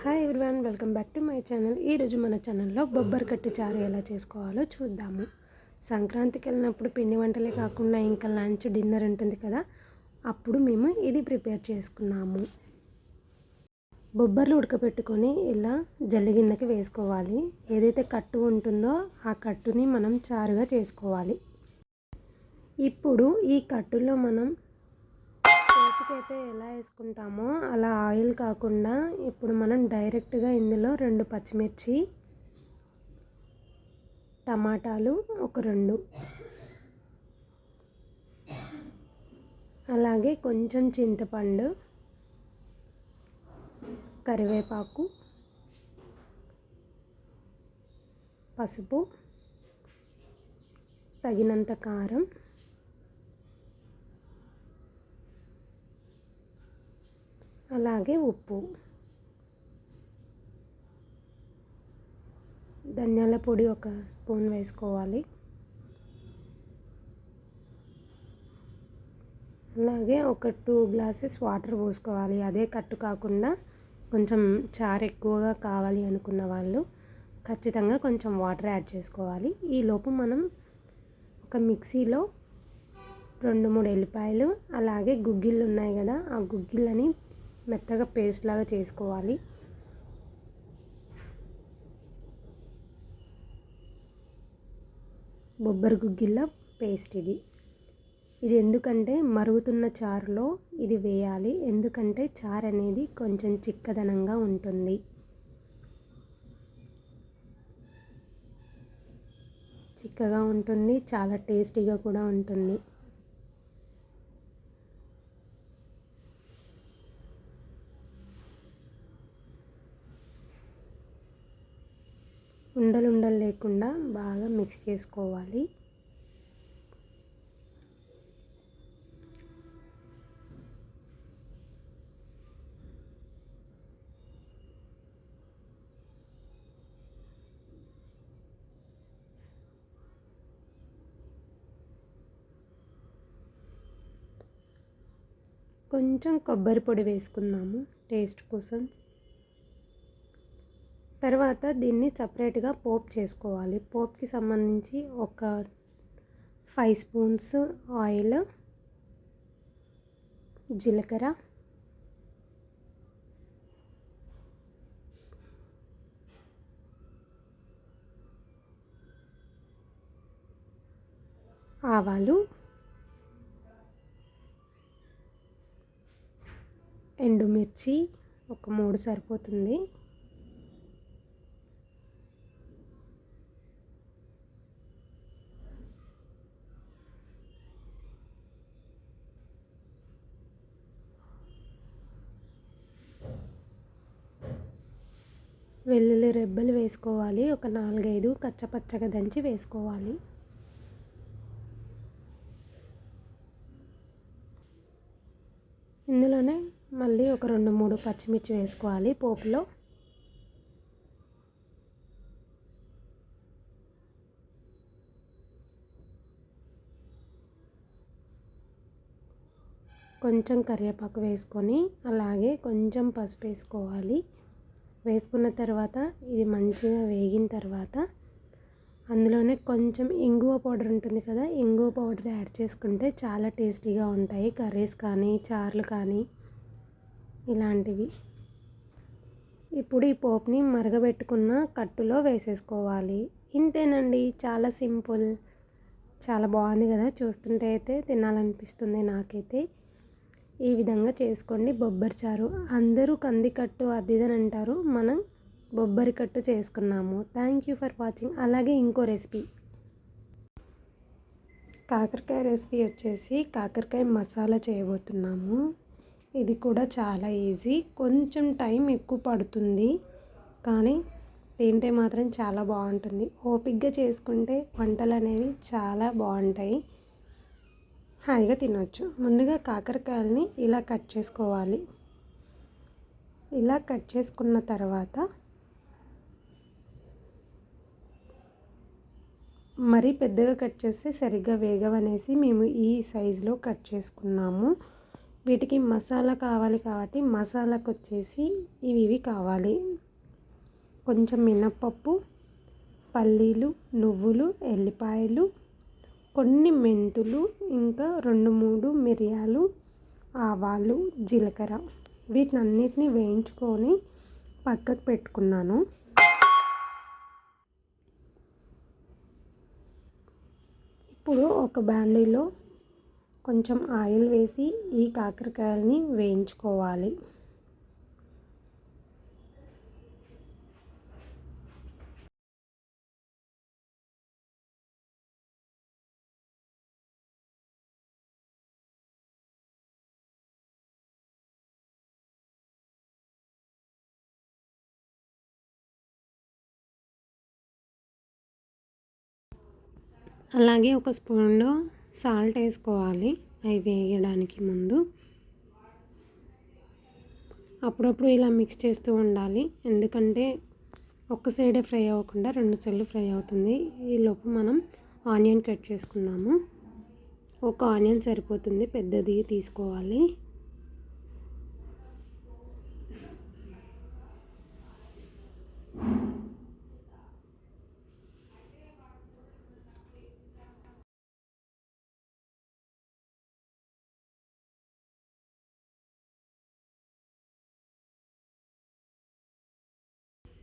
Hi everyone welcome back to my channel ఈరోజు మన ఛానల్లో బొబ్బర్ కట్టి చారు ఎలా చేసుకోవాలో చూద్దాము. సంక్రాంతికి వెళ్ళినప్పుడు పిండి వంటలే కాకుండా ఇంకా లంచ్ డిన్నర్ ఉంటుంది కదా అప్పుడు మేము ఇది ప్రిపేర్ చేసుకున్నాము. బొబ్బర్లు ఉడకపెట్టుకొని ఇలా జల్లిగిన్నెకి వేసుకోవాలి. ఏదైతే కట్టు ఉంటుందో ఆ కట్టుని మనం చారుగా చేసుకోవాలి. ఇప్పుడు ఈ కట్టులో మనం పోపుకి అయితే ఎలా వేసుకుంటామో అలా ఆయిల్ కాకుండా ఇప్పుడు మనం డైరెక్ట్గా ఇందులో రెండు పచ్చిమిర్చి టమాటాలు ఒక రెండు. అలాగే కొంచెం చింతపండు కరివేపాకు పసుపు తగినంత కారం. అలాగే ఉప్పు. ధనియాల పొడి ఒక స్పూన్ వేసుకోవాలి. అలాగే ఒక టూ గ్లాసెస్ వాటర్ పోసుకోవాలి. అదే కట్టు కాకుండా కొంచెం చారు ఎక్కువగా కావాలి అనుకున్న వాళ్ళు ఖచ్చితంగా కొంచెం వాటర్ యాడ్ చేసుకోవాలి. ఈలోపు మనం ఒక మిక్సీలో రెండు మూడు ఎల్లిపాయలు అలాగే గుగ్గిళ్ళు ఉన్నాయి కదా ఆ గుగ్గిళ్ళని మెత్తగా పేస్ట్ లాగా చేసుకోవాలి. బొబ్బరి గుగ్గిళ్ళ పేస్ట్ ఇది. ఇది ఎందుకంటే మరుగుతున్న చారులో ఇది వేయాలి. ఎందుకంటే చారు అనేది కొంచెం చిక్కదనంగా ఉంటుంది. చిక్కగా ఉంటుంది చాలా టేస్టీగా కూడా ఉంటుంది. ఉండలు ఉండలు లేకుండా బాగా మిక్స్ చేసుకోవాలి. కొంచెం కొబ్బరి పొడి వేసుకుందాము టేస్ట్ కోసం. తర్వాత దీన్ని సపరేట్గా పోప్ చేసుకోవాలి. పోప్కి సంబంధించి ఒక ఫైవ్ స్పూన్స్ ఆయిల్ జీలకర్ర ఆవాలు ఎండుమిర్చి ఒక మూడు సరిపోతుంది. వెల్లుల్లి రెబ్బలు వేసుకోవాలి. ఒక నాలుగైదు కచ్చపచ్చగా దంచి వేసుకోవాలి. ఇందులోనే మళ్ళీ ఒక రెండు మూడు పచ్చిమిర్చి వేసుకోవాలి పోపులో. కొంచెం కరివేపాకు వేసుకొని అలాగే కొంచెం పసుపు వేసుకోవాలి. వేసుకున్న తర్వాత ఇది మంచిగా వేగిన తర్వాత అందులోనే కొంచెం ఇంగువ పౌడర్ ఉంటుంది కదా ఇంగువ పౌడర్ యాడ్ చేసుకుంటే చాలా టేస్టీగా ఉంటాయి. కర్రీస్ కానీ చార్లు కానీ ఇలాంటివి. ఇప్పుడు ఈ పోపుని మరగబెట్టుకున్న కట్టులో వేసేసుకోవాలి. ఇంతేనండి చాలా సింపుల్. చాలా బాగుంది కదా చూస్తుంటే అయితే తినాలనిపిస్తుంది నాకైతే. ఈ విధంగా చేసుకోండి. బొబ్బరి చారు. అందరూ కందికట్టు అదిదని అంటారు. మనం బొబ్బరి కట్టు చేసుకున్నాము. థ్యాంక్ యూ ఫర్ వాచింగ్ అలాగే ఇంకో రెసిపీ కాకరకాయ రెసిపీ వచ్చేసి కాకరకాయ మసాలా చేయబోతున్నాము. ఇది కూడా చాలా ఈజీ కొంచెం టైం ఎక్కువ పడుతుంది. కానీ తింటే మాత్రం చాలా బాగుంటుంది. ఓపిక్గా చేసుకుంటే వంటలు అనేవి చాలా బాగుంటాయి. హాయిగా తినవచ్చు ముందుగా కాకరకాయలని ఇలా కట్ చేసుకోవాలి. ఇలా కట్ చేసుకున్న తర్వాత మరీ పెద్దగా కట్ చేస్తే సరిగ్గా వేగవనేసి మేము ఈ సైజులో కట్ చేసుకున్నాము. వీటికి మసాలా కావాలి కాబట్టి మసాలాకు వచ్చేసి ఇవి ఇవి కావాలి. కొంచెం మినప్పప్పు పల్లీలు నువ్వులు ఎల్లిపాయలు కొన్ని మెంతులు ఇంకా రెండు మూడు మిరియాలు ఆవాలు జీలకర్ర. వీటిని అన్నిటిని వేయించుకొని పక్కకు పెట్టుకున్నాను. ఇప్పుడు ఒక బ్యాండీలో కొంచెం ఆయిల్ వేసి ఈ కాకరకాయలని వేయించుకోవాలి. అలాగే ఒక స్పూన్లో సాల్ట్ వేసుకోవాలి. అవి వేయడానికి ముందు. అప్పుడప్పుడు ఇలా మిక్స్ చేస్తూ ఉండాలి. ఎందుకంటే ఒక్క సైడే ఫ్రై అవ్వకుండా రెండు సైడ్లు ఫ్రై అవుతుంది. ఈలోపు మనం ఆనియన్ కట్ చేసుకుందాము. ఒక ఆనియన్ సరిపోతుంది. పెద్దది తీసుకోవాలి.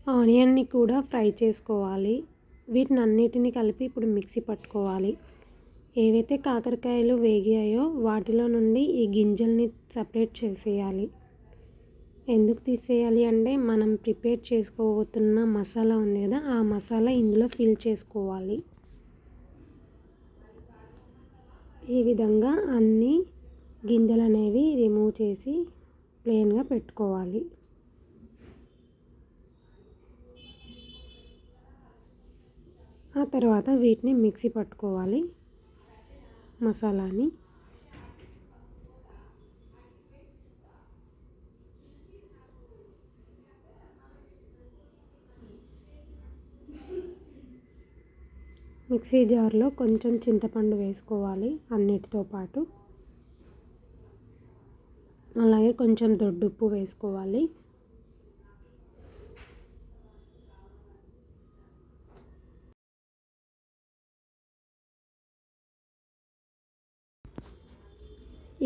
ఆనియన్ని కూడా ఫ్రై చేసుకోవాలి. వీటిని అన్నిటిని కలిపి ఇప్పుడు మిక్సీ పట్టుకోవాలి. ఏవైతే కాకరకాయలు వేగాయో వాటిలో నుండి ఈ గింజల్ని సపరేట్ చేసేయాలి. ఎందుకు తీసేయాలి అంటే మనం ప్రిపేర్ చేసుకోబోతున్న మసాలా ఉంది కదా ఆ మసాలా ఇందులో ఫిల్ చేసుకోవాలి. ఈ విధంగా అన్ని గింజలు అనేవి రిమూవ్ చేసి ప్లెయిన్గా పెట్టుకోవాలి. ఆ తర్వాత వీటిని మిక్సీ పట్టుకోవాలి మసాలాని. మిక్సీ జార్లో కొంచెం చింతపండు వేసుకోవాలి అన్నిటితో పాటు. అలాగే కొంచెం దొడ్డుప్పు వేసుకోవాలి.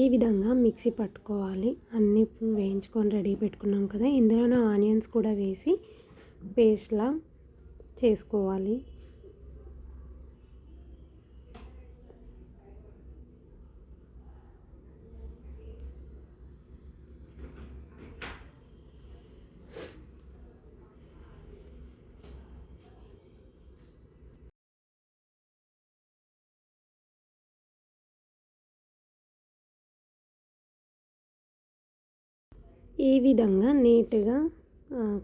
ఈ విధంగా మిక్సీ పట్టుకోవాలి. అన్నీ వేయించుకొని రెడీ పెట్టుకున్నాం కదా. ఇందులోనే ఆనియన్స్ కూడా వేసి పేస్ట్లా చేసుకోవాలి. ఈ విధంగా నీట్గా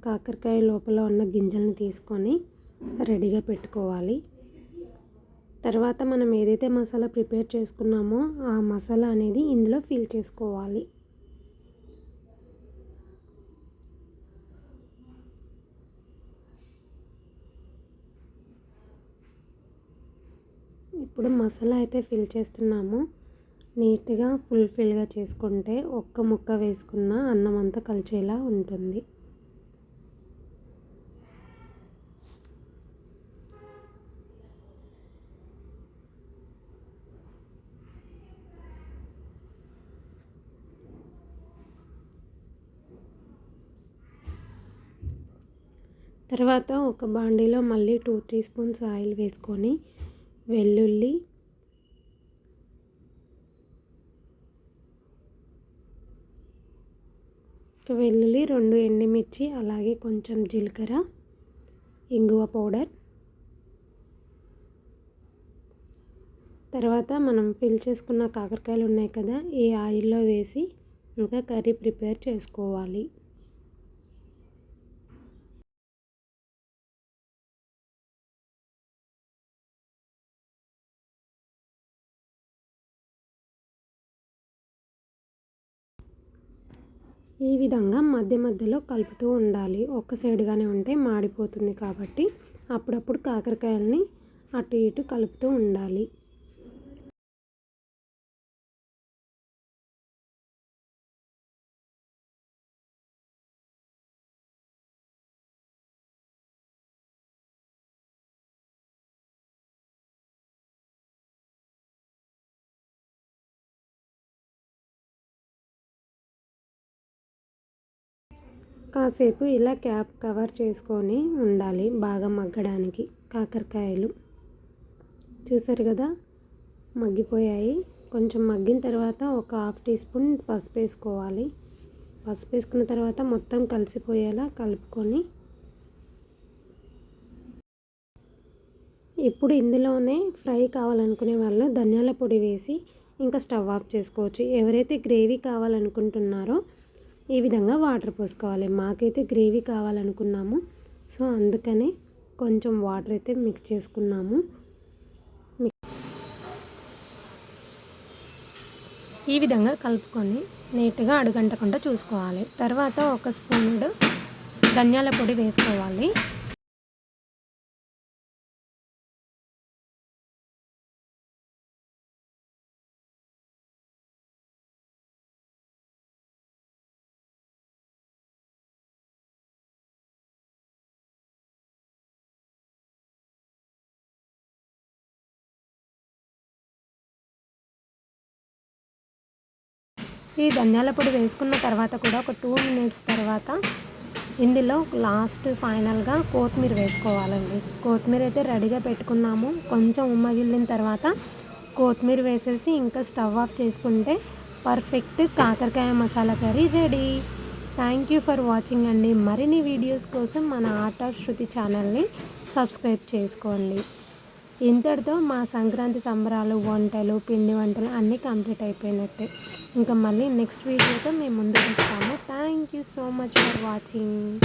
కాకరకాయ లోపల ఉన్న గింజల్ని తీసుకొని రెడీగా పెట్టుకోవాలి. తర్వాత మనం ఏదైతే మసాలా ప్రిపేర్ చేసుకున్నామో ఆ మసాలా అనేది ఇందులో ఫిల్ చేసుకోవాలి. ఇప్పుడు మసాలా అయితే ఫిల్ చేస్తున్నాము. నీట్గా ఫుల్ఫిల్గా చేసుకుంటే ఒక్క ముక్క వేసుకున్న అన్నం అంతా కలిసేలా ఉంటుంది. తర్వాత ఒక బాండీలో మళ్ళీ టూ టీ స్పూన్స్ ఆయిల్ వేసుకొని వెల్లుల్లి ఒక వెల్లుల్లి రెండు ఎండుమిర్చి అలాగే కొంచెం జీలకర్ర ఇంగువ పౌడర్. తర్వాత మనం ఫిల్ చేసుకున్న కాకరకాయలు ఉన్నాయి కదా ఈ ఆయిల్లో వేసి ఇంకా కర్రీ ప్రిపేర్ చేసుకోవాలి. ఈ విధంగా మధ్య మధ్యలో కలుపుతూ ఉండాలి. ఒక్క సైడ్గానే ఉంటే మాడిపోతుంది కాబట్టి అప్పుడప్పుడు కాకరకాయలని అటు ఇటు కలుపుతూ ఉండాలి. కాసేపు ఇలా క్యాప్ కవర్ చేసుకొని ఉండాలి బాగా మగ్గడానికి. కాకరకాయలు చూసారు కదా? మగ్గిపోయాయి. కొంచెం మగ్గిన తర్వాత ఒక హాఫ్ టీ స్పూన్ పసుపు వేసుకోవాలి. పసుపు వేసుకున్న తర్వాత మొత్తం కలిసిపోయేలా కలుపుకొని ఇప్పుడు ఇందులోనే ఫ్రై కావాలనుకునే వాళ్ళు ధనియాల పొడి వేసి ఇంకా స్టవ్ ఆఫ్ చేసుకోవచ్చు. ఎవరైతే గ్రేవీ కావాలనుకుంటున్నారో ఈ విధంగా వాటర్ పోసుకోవాలి. మాకైతే గ్రేవీ కావాలనుకున్నాము. సో అందుకనే కొంచెం వాటర్ అయితే మిక్స్ చేసుకున్నాము. ఈ విధంగా కలుపుకొని నీట్గా అడుగంటకుండా చూసుకోవాలి. తర్వాత ఒక స్పూన్ ధనియాల పొడి వేసుకోవాలి. ఈ ధనియాల పొడి వేసుకున్న తర్వాత కూడా ఒక టూ మినిట్స్ తర్వాత ఇందులో లాస్ట్ ఫైనల్గా కొత్తిమీర వేసుకోవాలండి. కొత్తిమీర అయితే రెడీగా పెట్టుకున్నాము. కొంచెం ఉమ్మగిల్లిన తర్వాత కొత్తిమీర వేసేసి ఇంకా స్టవ్ ఆఫ్ చేసుకుంటే పర్ఫెక్ట్ కాకరకాయ masala curry ready. Thank you for watching అండి. మరిన్ని వీడియోస్ కోసం మన ఆర్ట్ ఆఫ్ శృతి ఛానల్ని సబ్స్క్రైబ్ చేసుకోండి. ఇంతటితో మా సంక్రాంతి సంబరాలు వంటలు పిండి వంటలు అన్నీ కంప్లీట్ అయిపోయినట్టే. ఇంకా మళ్ళీ నెక్స్ట్ వీడియోతో మేము ముందుకు వస్తాము. Thank you so much for watching